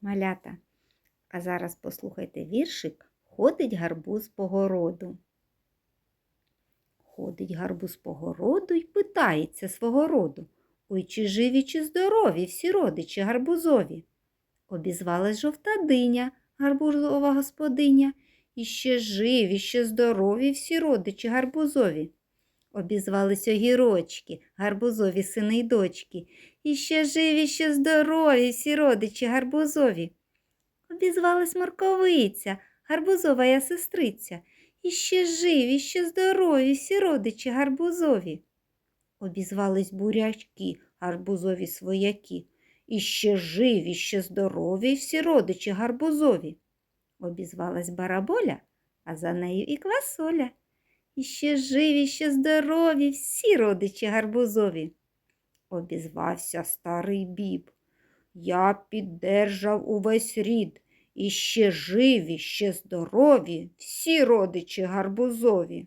малята. А зараз послухайте віршик Ходить гарбуз по городу. Ходить гарбуз по городу й питається свого роду. Ой, чи живі, чи здорові всі родичі гарбузові. Обізвалась жовта диня, гарбузова господиня. І ще живі, ще здорові всі родичі гарбузові. Обізвались огірочки, гарбузові сини й дочки. І ще живі, ще здорові всі родичі гарбузові. Обізвалась морковиця, гарбузова я сестриця. І ще живі, ще здорові всі родичі гарбузові. Обізвались бурячки, гарбузові свояки. І ще живі, ще здорові всі родичі гарбузові. Обізвалась бараболя, а за нею і квасоля. І ще живі, ще здорові всі родичі гарбузові. Обізвався старий біб. Я піддержав увесь рід, і ще живі, ще здорові всі родичі гарбузові.